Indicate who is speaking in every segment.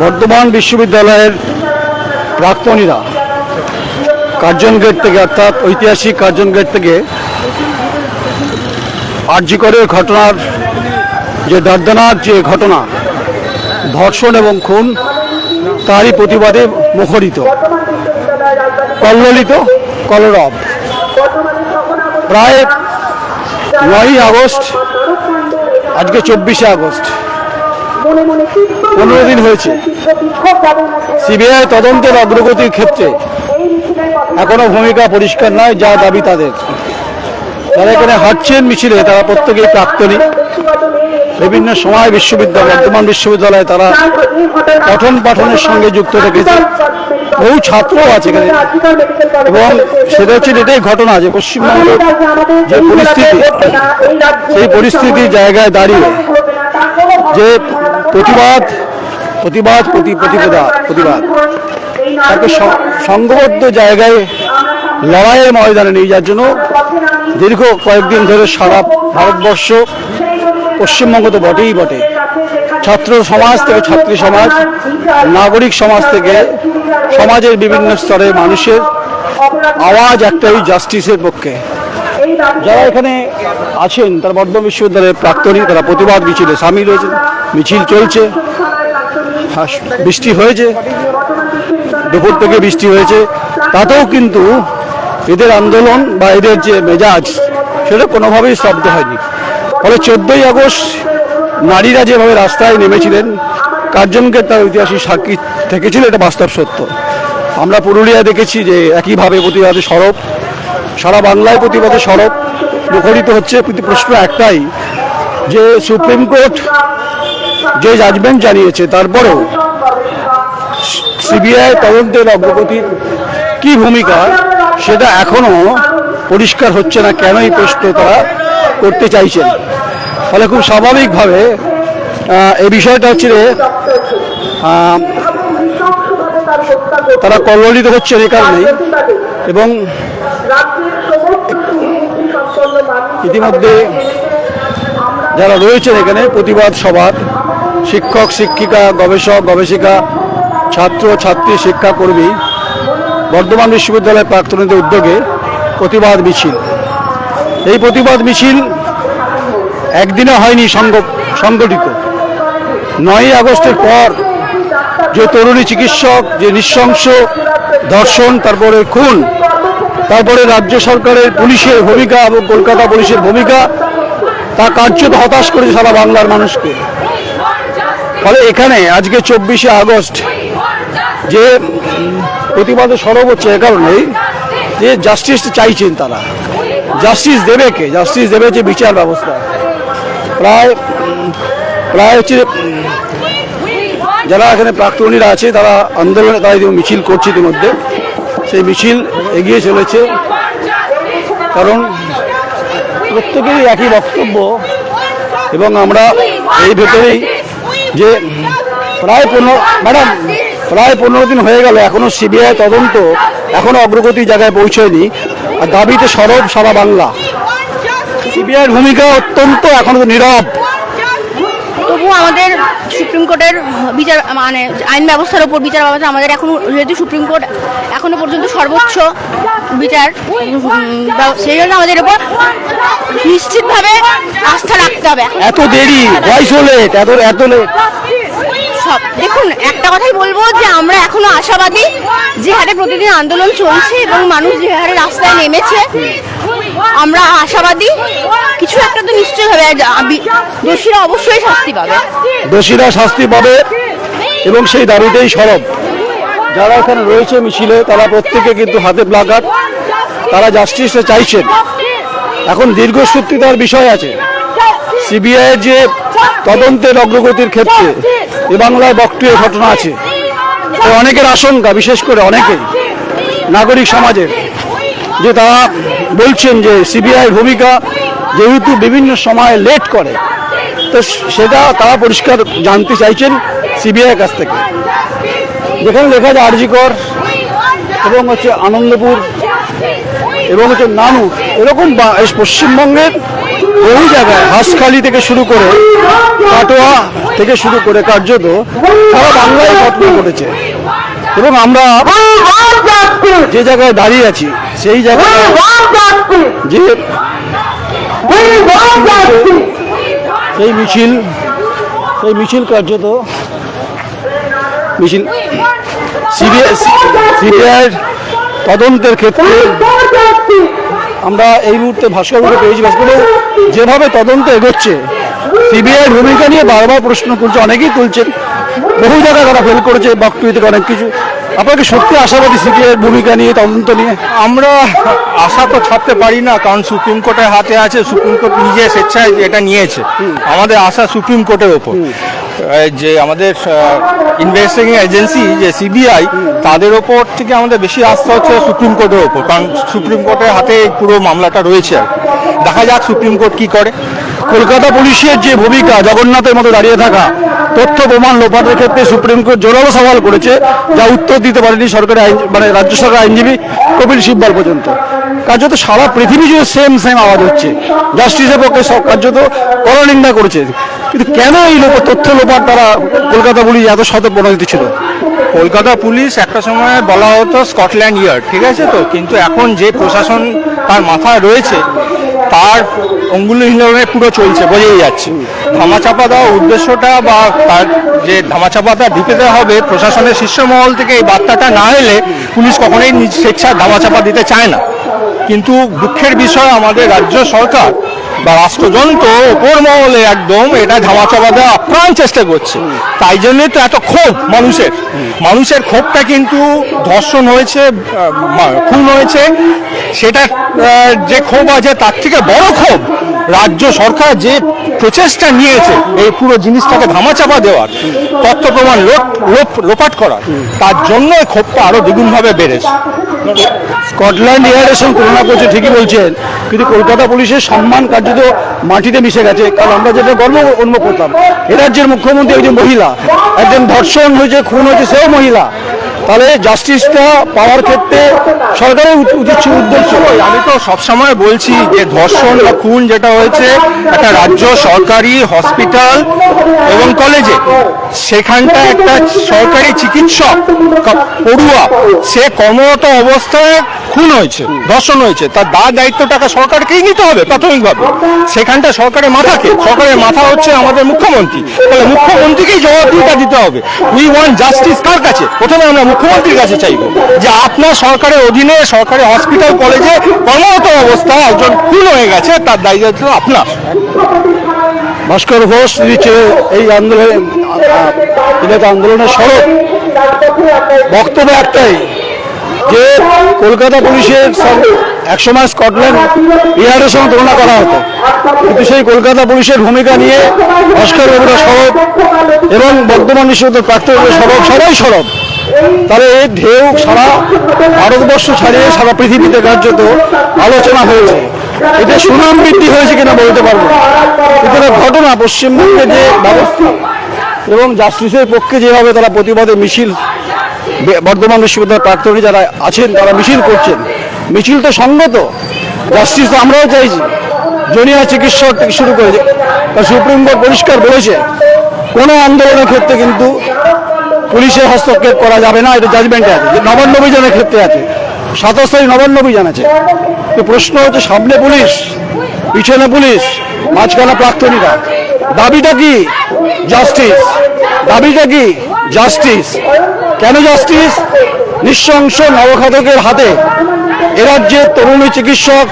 Speaker 1: বর্ধমান বিশ্ববিদ্যালয়ের প্রাক্তনীরা Curzon gate থেকে অর্থাৎ ঐতিহাসিক কার্জন গেট থেকে আর্যিকরের ঘটনার যে দর্দনার যে ঘটনা, ধর্ষণ এবং খুন, তারই প্রতিবাদে মুখরিত কল্লোলিত কলরব। প্রায় নয়ই আগস্ট, আজকে চব্বিশে আগস্ট। পনেরো দিন হয়েছে। সিবিআই তদন্তের অগ্রগতির ক্ষেত্রে এখনও ভূমিকা পরিষ্কার নয় যা দাবি তাদের। তারা এখানে হাঁটছেন মিছিলে তারা প্রত্যেকেই প্রাক্তনী। বিভিন্ন সময় বিশ্ববিদ্যালয় বর্তমান বিশ্ববিদ্যালয়ে তারা পঠন পাঠনের সঙ্গে যুক্ত রেখেছে। বহু ছাত্রও আছে এখানে। এবং সেটা হচ্ছে এটাই ঘটনা যে পশ্চিমবঙ্গের যে পরিস্থিতি সেই পরিস্থিতির জায়গায় দাঁড়িয়ে যে প্রতিবাদ প্রতিবাদ, প্রতি প্রতিপদা, প্রতিবাদ। তাকে সংঘবদ্ধ জায়গায় লড়াইয়ের ময়দানে নিয়ে যাওয়ার জন্য দীর্ঘ কয়েকদিন ধরে সারা ভারতবর্ষ, পশ্চিমবঙ্গ তো বটেই বটে। ছাত্র সমাজ থেকে ছাত্রী সমাজ, নাগরিক সমাজ থেকে সমাজের বিভিন্ন স্তরের মানুষের আওয়াজ একটাই জাস্টিসের পক্ষে। যারা এখানে আছেন, তারা বর্ধমান বিশ্ববিদ্যালয়ের প্রাক্তনী, তারা প্রতিবাদ মিছিলে সামিল হয়েছে, মিছিল চলছে। বৃষ্টি হয়েছে, দুপুর থেকে বৃষ্টি হয়েছে। তাতেও কিন্তু এদের আন্দোলন বা এদের যে মেজাজ, সেটা কোনোভাবেই স্তব্ধ হয়নি। ফলে চোদ্দোই আগস্ট নারীরা যেভাবে রাস্তায় নেমেছিলেন কার্জনকে তার ঐতিহাসিক সাক্ষী থেকেছিল, এটা বাস্তব সত্য। আমরা পুরুলিয়া দেখেছি যে একইভাবে প্রতিবাদে সরব সারা বাংলায় প্রতিবাদে সরব মুখরিত হচ্ছে প্রশ্ন একটাই, যে সুপ্রিম কোর্ট যে জাজমেন্ট জানিয়েছে, তারপরেও সিবিআই তদন্তের অগ্রগতির কি ভূমিকা সেটা এখনও পরিষ্কার হচ্ছে না, কেন এই প্রশ্ন তারা করতে চাইছেন? ফলে খুব স্বাভাবিকভাবে এই বিষয়টা হচ্ছে তারা কল্লোলিত হচ্ছেন এ কারণেই এবং ইতিমধ্যে যারা রয়েছেন এখানে, প্রতিবাদ সভার শিক্ষক, শিক্ষিকা, গবেষক, গবেষিকা, ছাত্র, ছাত্রী, শিক্ষাকর্মী, বর্ধমান বিশ্ববিদ্যালয়ের প্রাক্তনীদের উদ্যোগে প্রতিবাদ মিছিল। এই প্রতিবাদ মিছিল একদিনে হয়নি সংগ- সংগঠিত। নয়ই আগস্টের পর যে তরুণী চিকিৎসক, যে নৃশংস ধর্ষণ তারপরে খুন তারপরে রাজ্য সরকারের পুলিশের ভূমিকা এবং কলকাতা পুলিশের ভূমিকা, তা কার্যত হতাশ করেছে সারা বাংলার মানুষকে। ফলে এখানে আজকে চব্বিশে আগস্ট যে প্রতিবাদে সরব হচ্ছে এ কারণেই যে জাস্টিস চাইছেন তারা। জাস্টিস দেবে কে? জাস্টিস দেবে যে বিচার ব্যবস্থা। প্রায় প্রায় হচ্ছে যারা এখানে প্রাক্তনীরা আছে, তারা আন্দোলনে তারা মিছিল করছে ইতিমধ্যে। সেই মিছিল এগিয়ে চলেছে। কারণ প্রত্যেকেরই একই বক্তব্য এবং আমরা এই ভেতরেই যে প্রায় পনেরো ম্যাডাম, প্রায় পনেরো দিন হয়ে গেল, এখনও সিবিআই তদন্ত এখনও অগ্রগতি জায়গায় পৌঁছয়নি। আর দাবিতে সরব সারা বাংলা। সিবিআইয়ের ভূমিকা অত্যন্ত এখনও নীরব।
Speaker 2: তবু আমাদের সুপ্রিম কোর্টের বিচার মানে আইন ব্যবস্থার উপর বিচার ব্যবস্থা আমাদের এখনও যেহেতু সুপ্রিম কোর্ট এখনও পর্যন্ত সর্বোচ্চ বিচার সেই জন্য আমাদের উপর নিশ্চিতভাবে আস্থা রাখতে হবে
Speaker 1: এত দেরি ভয়েস লেট এত এত
Speaker 2: সব দেখুন একটা কথাই বলব যে আমরা এখনও আশাবাদী যে হারে প্রতিদিন আন্দোলন চলছে এবং মানুষ যে হারে রাস্তায় নেমেছে আমরা আশাবাদী। কিছু একটা তো নিশ্চয়ই হবে। দোষীরা অবশ্যই শাস্তি পাবে।
Speaker 1: দোষীরা শাস্তি পাবে এবং সেই দাবিতেই সরব। যারা এখানে রয়েছে মিছিলে, তারা প্রত্যেকে কিন্তু হাতে প্লাকার্ড তারা জাস্টিসটা চাইছেন। এখন দীর্ঘসূত্রিতার বিষয় আছে। সিবিআই যে তদন্তের অগ্রগতির ক্ষেত্রে এ বাংলায় বক্রিয় ঘটনা আছে। অনেকের আশঙ্কা, বিশেষ করে অনেকেই, নাগরিক সমাজের। যে তারা বলছেন যে সিবিআই ভূমিকা যেহেতু বিভিন্ন সময় লেট করে, তো সেটা তারা পরিষ্কার জানতে চাইছেন সিবিআই কাছ থেকে। যেখানে লেখা আছে আরজিকর এবং হচ্ছে আনন্দপুর এবং হচ্ছে নানু, এরকম পশ্চিমবঙ্গের বহু জায়গায় হাঁসখালি থেকে শুরু করে কাটোয়া থেকে শুরু করে কার্যত তারা বাংলায় ঘটনা ঘটেছে। এবং আমরা যে জায়গায় দাঁড়িয়ে আছি সেই জায়গায় যে সেই মিছিল সেই মিছিল কার্যত মিছিল সিবিআই সিবিআইয়ের তদন্তের ক্ষেত্রে আমরা এই মুহূর্তে ভাস্করবাবুকে পেয়েছি। ভাস্করবাবু যেভাবে তদন্ত এগোচ্ছে সিবিআইয়ের ভূমিকা নিয়ে বারবার প্রশ্ন করছে অনেকেই তুলছেন বহু জায়গায় তারা ফেল করেছে বক্তব্য থেকে অনেক কিছু। আপনাকে সত্যি আশাবাদী সিবিআইয়ের ভূমিকা নিয়ে তদন্ত নিয়ে?
Speaker 3: আমরা আশা তো ছাড়তে পারি না কারণ সুপ্রিম কোর্টের হাতে আছে সুপ্রিম কোর্ট নিজে স্বেচ্ছায় এটা নিয়েছে। আমাদের আশা সুপ্রিম কোর্টের ওপর। যে আমাদের ইনভেস্টিগেশন এজেন্সি যে সিবিআই তাদের ওপর থেকে আমাদের বেশি আস্থা হচ্ছে সুপ্রিম কোর্টের ওপর। কারণ সুপ্রিম কোর্টের হাতে পুরো মামলাটা রয়েছে আর দেখা যাক সুপ্রিম কোর্ট কি করে।
Speaker 1: কলকাতা পুলিশের যে ভূমিকা, জগন্নাথের মতো দাঁড়িয়ে থাকা, তথ্য প্রমাণ লোপাটের ক্ষেত্রে সুপ্রিম কোর্ট জোরালো সওয়াল করেছে, যা উত্তর দিতে পারেনি সরকারি আইন মানে রাজ্য সরকার আইনজীবী কপিল সিব্বল পর্যন্ত। কার্যত সারা পৃথিবী জুড়ে সেম সেম আওয়াজ হচ্ছে। জাস্টিসের পক্ষে সব কার্যত করনিন্দা করেছে। কিন্তু কেন এই লোক, তথ্য লোপাট তারা কলকাতা পুলিশ এত সতর্ক ছিল?
Speaker 3: কলকাতা পুলিশ একটা সময় বলা হতো স্কটল্যান্ড ইয়ার্ড ঠিক আছে তো? কিন্তু এখন যে প্রশাসন তার মাথায় রয়েছে তার অঙ্গুলি হিলনে পুরো চলছে, বোঝাই যাচ্ছে। ধামাচাপা দেওয়ার উদ্দেশ্যটা বা তার যে ধামাচাপাটা দিতে দেওয়া হবে, প্রশাসনের শীর্ষ মহল থেকে এই বার্তাটা না এলে পুলিশ কখনোই নিজ স্বেচ্ছায় ধামাচাপা দিতে চায় না। কিন্তু দুঃখের বিষয়, আমাদের রাজ্য সরকার বা রাষ্ট্রযন্ত্র ওপর মহলে একদম এটা ধামাচাপা দেওয়া আপ্রাণ চেষ্টা করছে। তাই জন্যই তো এত ক্ষোভ মানুষের। মানুষের ক্ষোভটা কিন্তু ধর্ষণ হয়েছে খুন হয়েছে। সেটা যে ক্ষোভ আছে, তার থেকে বড় ক্ষোভ রাজ্য সরকার যে প্রচেষ্টা নিয়েছে এই পুরো জিনিসটাকে ধামাচাপা দেওয়ার, তথ্য প্রমাণ লোপ লোপ- লোপাট করার, তার জন্য এই ক্ষোভটা আরও দ্বিগুণভাবে বেড়েছে।
Speaker 1: স্কটল্যান্ড ইয়ার্ডের সঙ্গে তুলনা করছে, ঠিকই বলছেন, কিন্তু কলকাতা পুলিশের সম্মান কার্যত মাটিতে মিশে গেছে, কারণ আমরা যেটা গর্ব অনুভব করতাম, এ রাজ্যের মুখ্যমন্ত্রী একজন মহিলা, একজন ধর্ষণ হয়েছে, খুন হয়েছে, সেও মহিলা তাহলে জাস্টিসটা পাওয়ার ক্ষেত্রে সরকারের উচিত উদ্দেশ্য।
Speaker 3: আমি তো সবসময় বলছি যে ধর্ষণ বা খুন যেটা হয়েছে, একটা রাজ্য সরকারি হসপিটাল এবং কলেজে সেখানটা একটা সরকারি চিকিৎসক পড়ুয়া, সে কর্মরত অবস্থায় খুন হয়েছে, ধর্ষণ হয়েছে, তার দা দায়িত্বটাকে সরকারকেই নিতে হবে প্রাথমিকভাবে। সেখানটা সরকারের মাথাকে, সরকারের মাথা হচ্ছে আমাদের মুখ্যমন্ত্রী। তাহলে মুখ্যমন্ত্রীকেই জবাবদিহিতা দিতে হবে। উই ওয়ান্ট জাস্টিস কার কাছে? প্রথমে আমরা মুখ্যমন্ত্রীর কাছে চাইব যে আপনার সরকারের অধীনে, সরকারি হসপিটাল কলেজে কর্মরত অবস্থায় একজন খুন হয়ে গেছে, তার দায়িত্ব আপনার।
Speaker 1: ভাস্কর ঘোষ দিচ্ছে এই আন্দোলনে আন্দোলনের সড়ক বক্তব্য একটাই যে কলকাতা পুলিশের সব- একসময় স্কটল্যান্ড ইয়ার্ডের সঙ্গে তুলনা করা হতো। কিন্তু সেই কলকাতা পুলিশের ভূমিকা নিয়ে ভাস্কর বাবুরা সরব এবং বর্ধমান বিশ্ববিদ্যালয়ের প্রাক্তন সরব, সবাই সরব। তাহলে এই ঢেউ সারা ভারতবর্ষ ছাড়িয়ে সারা পৃথিবীতে কার্যত আলোচনা হয়েছে। এতে সুনাম বৃদ্ধি হয়েছে কিনা বলতে পারব না। কিন্তু এটা ঘটনা পশ্চিমবঙ্গে যে ব্যবস্থা এবং জাস্টিসের পক্ষে যেভাবে তারা প্রতিবাদে মিছিল বর্ধমান বিশ্ববিদ্যালয়ের প্রাক্তনী যারা আছেন, তারা মিছিল করছেন। মিছিল তো সঙ্গত। জাস্টিস তো আমরাও চাইছি। জুনিয়র চিকিৎসক থেকে শুরু করে সুপ্রিম কোর্ট পরিষ্কার বলেছে, কোনো আন্দোলনের ক্ষেত্রে কিন্তু পুলিশের হস্তক্ষেপ করা যাবে না, এটা জাজমেন্টে আছে। যে নবান্ন অভিযানের ক্ষেত্রে আছে। সাতাশ তারিখ নবান্ন অভিযান আছে। তো প্রশ্ন হচ্ছে, সামনে পুলিশ, পিছনে পুলিশ, মাঝখানে প্রাক্তনীরা। দাবিটা কি? জাস্টিস। দাবিটা কি? জাস্টিস। কেন জাস্টিস নৃশংস নবঘাতকের হাতে এ রাজ্যের তরুণী চিকিৎসক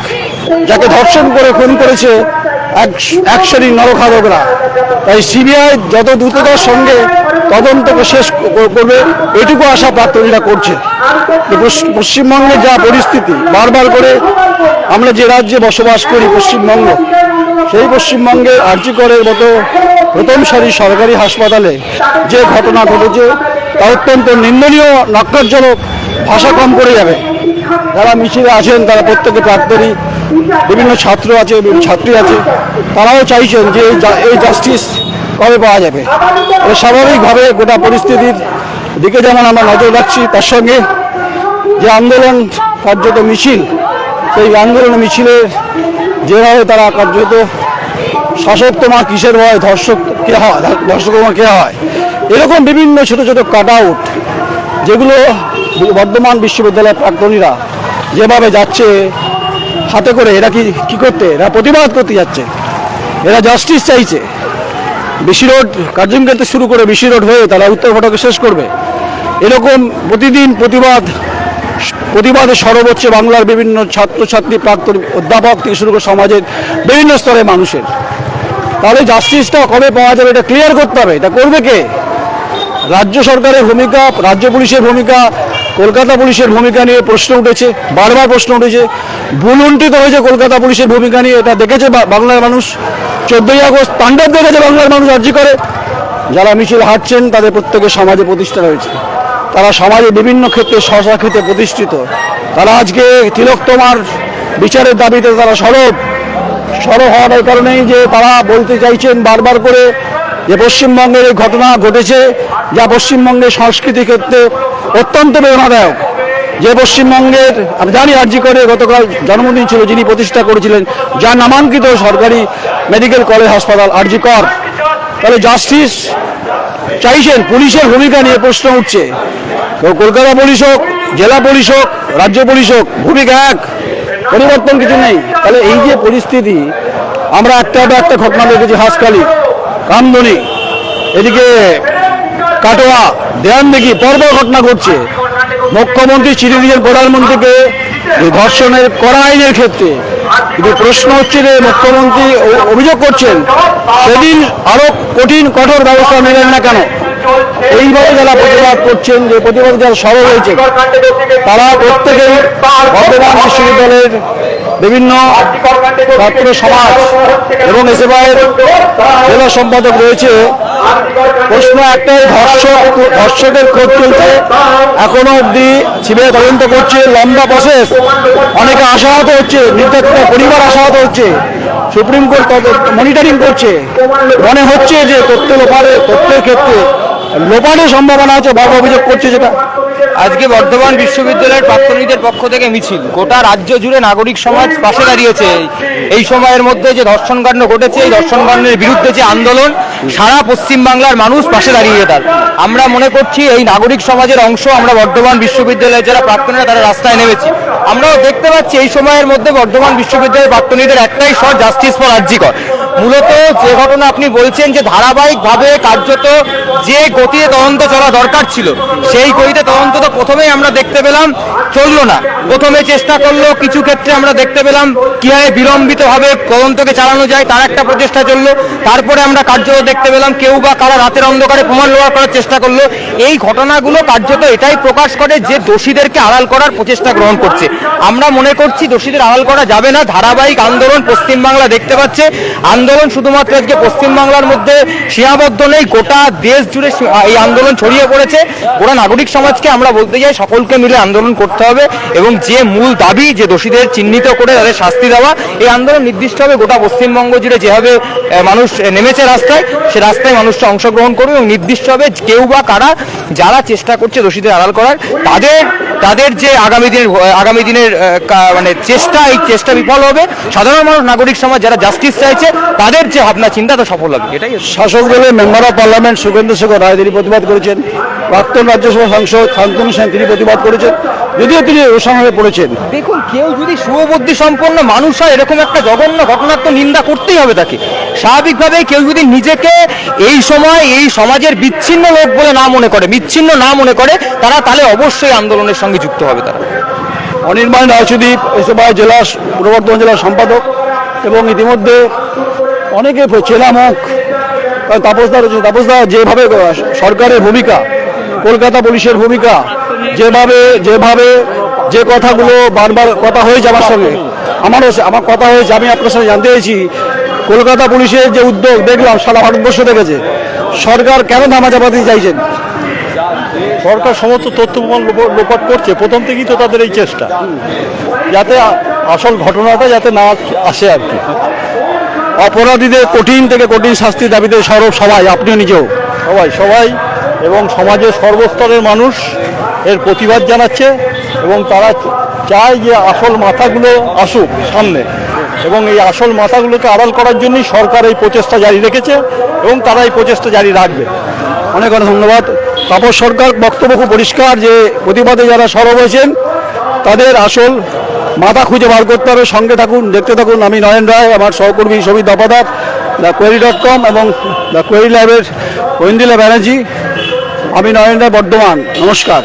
Speaker 1: যাকে ধর্ষণ করে খুন করেছে এক শ্রেণির নরখাদকরা তাই সিবিআই যত দ্রুততার সঙ্গে তদন্তকে শেষ করবে, এটুকু আশা প্রার্থনীরা করছে। পশ্চিমবঙ্গের যা পরিস্থিতি, বারবার করে আমরা যে রাজ্যে বসবাস করি, পশ্চিমবঙ্গ, সেই পশ্চিমবঙ্গের আর্যিকরের মতো প্রথম সারি সরকারি হাসপাতালে যে ঘটনা ঘটেছে তা অত্যন্ত নিন্দনীয়, নক্কারজনক ভাষা কম করে যাবে। যারা মিছিলে আছেন তারা প্রত্যেকে প্রাক্তনী, বিভিন্ন ছাত্র আছে ছাত্রী আছে, তারাও চাইছেন যে এই জাস্টিস কবে পাওয়া যাবে। স্বাভাবিকভাবে গোটা পরিস্থিতির দিকে যেমন আমরা নজর রাখছি, তার সঙ্গে যে আন্দোলন কার্যত মিছিল, সেই আন্দোলন মিছিলের যেভাবে তারা কার্যত শাসক তোমার কিসের হয় ধর্ষক কে হয়, ধর্ষক তোমার কে হয়? এরকম বিভিন্ন ছোট ছোট কাট আউট যেগুলো বর্ধমান বিশ্ববিদ্যালয়ের প্রাক্তনীরা যেভাবে যাচ্ছে, হাতে করে এরা কি কি করতে? এরা প্রতিবাদ করতে যাচ্ছে। এরা জাস্টিস চাইছে। বিশি রোড কার্জন থেকে শুরু করে বিশি রোড হয়ে তারা উত্তর ফটকে শেষ করবে। এরকম প্রতিদিন প্রতিবাদ, প্রতিবাদে সরব হচ্ছে বাংলার বিভিন্ন ছাত্রছাত্রী, প্রাক্তন অধ্যাপক থেকে শুরু করে সমাজের বিভিন্ন স্তরের মানুষের। তাহলে জাস্টিসটা কবে পাওয়া যাবে এটা ক্লিয়ার করতে হবে। এটা করবে কে? রাজ্য সরকারের ভূমিকা, রাজ্য পুলিশের ভূমিকা, কলকাতা পুলিশের ভূমিকা নিয়ে প্রশ্ন উঠেছে, বারবার প্রশ্ন উঠেছে। বুলুন্টিত হয়েছে কলকাতা পুলিশের ভূমিকা নিয়ে এটা দেখেছে বাংলার মানুষ। চোদ্দই আগস্ট তাণ্ডব দেখেছে বাংলার মানুষ আর্জি করে। যারা মিছিল হাঁটছেন, তাদের প্রত্যেকের সমাজে প্রতিষ্ঠা রয়েছে তারা সমাজে বিভিন্ন ক্ষেত্রে স্বশাখিতে প্রতিষ্ঠিত। তারা আজকে তিলোত্তমার বিচারের দাবিতে তারা সরব। সরব হওয়ার কারণেই যে তারা বলতে চাইছেন বারবার করে যে পশ্চিমবঙ্গের এই ঘটনা ঘটেছে, যা পশ্চিমবঙ্গের সংস্কৃতি ক্ষেত্রে অত্যন্ত প্রেরণাদায়ক। যে পশ্চিমবঙ্গের, আমি জানি আর্জি করে গতকাল জন্মদিন ছিল, যিনি প্রতিষ্ঠা করেছিলেন যা নামাঙ্কিত সরকারি মেডিকেল কলেজ হাসপাতাল আরজি কর। তাহলে জাস্টিস চাইছেন, পুলিশের ভূমিকা নিয়ে প্রশ্ন উঠছে। কলকাতা পুলিশ হোক, জেলা পুলিশ হোক, রাজ্য পুলিশ হোক, ভূমিকা এক, পরিবর্তন কিছু নেই। তাহলে এই যে পরিস্থিতি, আমরা একটা একটা ঘটনা দেখেছি হাসকালি কামদনি, এদিকে কাটোয়া, দেয়ান দেখি পরপর ঘটনা ঘটছে। মুখ্যমন্ত্রী চিঠি দিয়েছেন প্রধানমন্ত্রীকে ধর্ষণের কড়া আইনের ক্ষেত্রে। কিন্তু প্রশ্ন হচ্ছে যে, মুখ্যমন্ত্রী অভিযোগ করছেন, সেদিন আরও কঠিন, কঠোর ব্যবস্থা নেবেন না কেন? এইভাবে যারা প্রতিবাদ করছেন, যে প্রতিবাদ যারা সরব হয়েছে তারা প্রত্যেকেই বর্ধমান বিশ্ববিদ্যালয়ের বিভিন্ন ছাত্র সমাজ এবং এসএফআইয়ের জেলা সম্পাদক রয়েছে। প্রশ্ন একটাই, ধর্ষক ধর্ষকের খোঁজ চলছে এখনও অবধি সিবিআই তদন্ত করছে, লম্বা প্রসেস অনেকে আশাহত হচ্ছে, নির্যাতিত পরিবার আশাহত হচ্ছে, সুপ্রিম কোর্ট মনিটরিং করছে। মনে হচ্ছে যে তথ্য লোপারে, তথ্যের ক্ষেত্রে লোপারের সম্ভাবনা আছে বাবা অভিযোগ করছে যেটা।
Speaker 3: আজকে বর্ধমান বিশ্ববিদ্যালয়ের প্রাক্তনীদের পক্ষ থেকে মিছিল। গোটা রাজ্য জুড়ে নাগরিক সমাজ পাশে দাঁড়িয়েছে। এই সময়ের মধ্যে যে ধর্ষণকাণ্ড ঘটেছে, এই ধর্ষণকাণ্ডের বিরুদ্ধে যে আন্দোলন, সারা পশ্চিম বাংলার মানুষ পাশে দাঁড়িয়ে তার। আমরা মনে করছি এই নাগরিক সমাজের অংশ আমরা বর্ধমান বিশ্ববিদ্যালয়ের যারা প্রাক্তনীরা, তারা রাস্তায় নেমেছি। আমরাও দেখতে পাচ্ছি এই সময়ের মধ্যে বর্ধমান বিশ্ববিদ্যালয়ের প্রাক্তনীদের একটাই শট, জাস্টিস ফর আর্জিকর মূলত যে ঘটনা আপনি বলছেন যে ধারাবাহিকভাবে কার্যত যে গতিতে তদন্ত চলা দরকার ছিল, সেই গতিতে তদন্ত তো প্রথমেই আমরা দেখতে পেলাম, চলল না। প্রথমে চেষ্টা করল, কিছু ক্ষেত্রে আমরা দেখতে পেলাম কীভাবে বিলম্বিত ভাবে তদন্তকে চালানো যায়, তার একটা প্রচেষ্টা চলল। তারপরে আমরা কার্যত দেখতে পেলাম কেউ বা কারা রাতের অন্ধকারে প্রমাণ লোয়া করার চেষ্টা করল। এই ঘটনাগুলো কার্যত এটাই প্রকাশ করে যে দোষীদেরকে আড়াল করার প্রচেষ্টা গ্রহণ করছে। আমরা মনে করছি দোষীদের আড়াল করা যাবে না। ধারাবাহিক আন্দোলন পশ্চিমবাংলা দেখতে পাচ্ছে। আন্দোলন শুধুমাত্র আজকে পশ্চিমবাংলার মধ্যে সীমাবদ্ধ নেই, গোটা দেশ জুড়ে এই আন্দোলন ছড়িয়ে পড়েছে। গোটা নাগরিক সমাজকে আমরা বলতে চাই, সকলকে মিলে আন্দোলন করতে হবে এবং যে মূল দাবি, যে দোষীদের চিহ্নিত করে তাদের শাস্তি দেওয়া, এই আন্দোলন নির্দিষ্টভাবে গোটা পশ্চিমবঙ্গ জুড়ে যেভাবে মানুষ নেমেছে রাস্তায়, সে রাস্তায় মানুষটা অংশগ্রহণ করবে এবং নির্দিষ্টভাবে কেউ বা কারা, যারা চেষ্টা করছে দোষীদের আড়াল করার, তাদের তাদের যে আগামী দিনের আগামী দিনের মানে চেষ্টা, এই চেষ্টা বিফল হবে। সাধারণ মানুষ, নাগরিক সমাজ যারা জাস্টিস চাইছে, তাদের যে ভাবনা, চিন্তা তো সফল হবে। এটাই
Speaker 1: শাসক দলের member of parliament Sukhendra Sekhar Roy তিনি প্রতিবাদ করেছেন। প্রাক্তন রাজ্যসভা সাংসদ শান্তনু সেন তিনি প্রতিবাদ করেছেন। যদিও তিনি হয়ে পড়েছেন।
Speaker 3: দেখুন কেউ যদি শুভবুদ্ধি সম্পন্ন মানুষ হয় এরকম একটা জঘন্য ঘটনার তো নিন্দা করতেই হবে তাকে। স্বাভাবিকভাবে কেউ যদি নিজেকে এই সময় এই সমাজের বিচ্ছিন্ন লোক বলে না মনে করে বিচ্ছিন্ন না মনে করে তারা তাহলে অবশ্যই আন্দোলনের সঙ্গে যুক্ত হবে তারা।
Speaker 1: অনির্বাণ রায়চুদীপ এসবাই জেলা পূর্ব বর্ধমান জেলার সম্পাদক এবং ইতিমধ্যে অনেকে চেনা মুখ কারণ তাপসদা রয়েছে তাপসদা যেভাবে সরকারের ভূমিকা কলকাতা পুলিশের ভূমিকা যেভাবে যেভাবে যে কথাগুলো বারবার কথা হয়েছে আমার সঙ্গে আমারও আমার কথা হয়েছে আমি আপনার সঙ্গে জানতে চেয়েছি কলকাতা পুলিশের যে উদ্যোগ দেখলাম সারা ভারতবর্ষ দেখেছে সরকার কেন ধামা চাপাতে চাইছেন?
Speaker 4: সরকার সমস্ত তথ্য প্রমাণ লোপাট করছে প্রথম থেকেই তো তাদের এই চেষ্টা যাতে আসল ঘটনাটা যাতে না আসে আর কি।
Speaker 1: অপরাধীদের কঠিন থেকে কঠিন শাস্তির দাবিতে সরব সবাই আপনিও নিজেও।
Speaker 4: সবাই সবাই এবং সমাজের সর্বস্তরের মানুষ এর প্রতিবাদ জানাচ্ছে এবং তারা চায় যে আসল মাথাগুলো আসুক সামনে এবং এই আসল মাথাগুলোকে আড়াল করার জন্যই সরকার এই প্রচেষ্টা জারি রেখেছে এবং তারা এই প্রচেষ্টা জারি রাখবে।
Speaker 1: অনেক অনেক ধন্যবাদ। তাপস সরকার, বক্তব্য খুব পরিষ্কার যে প্রতিবাদে যারা সরব হয়েছেন, তাদের আসল মাথা খুঁজে বার করতে হবে। সঙ্গে থাকুন, দেখতে থাকুন। আমি নয়ন রায়, আমার সহকর্মী Sabit Dapadar the Query dot com এবং দ্য কোয়েরি ল্যাবের ঐন্দিলা ব্যানার্জি। আমি নরেন্দ্র বর্ধমান নমস্কার।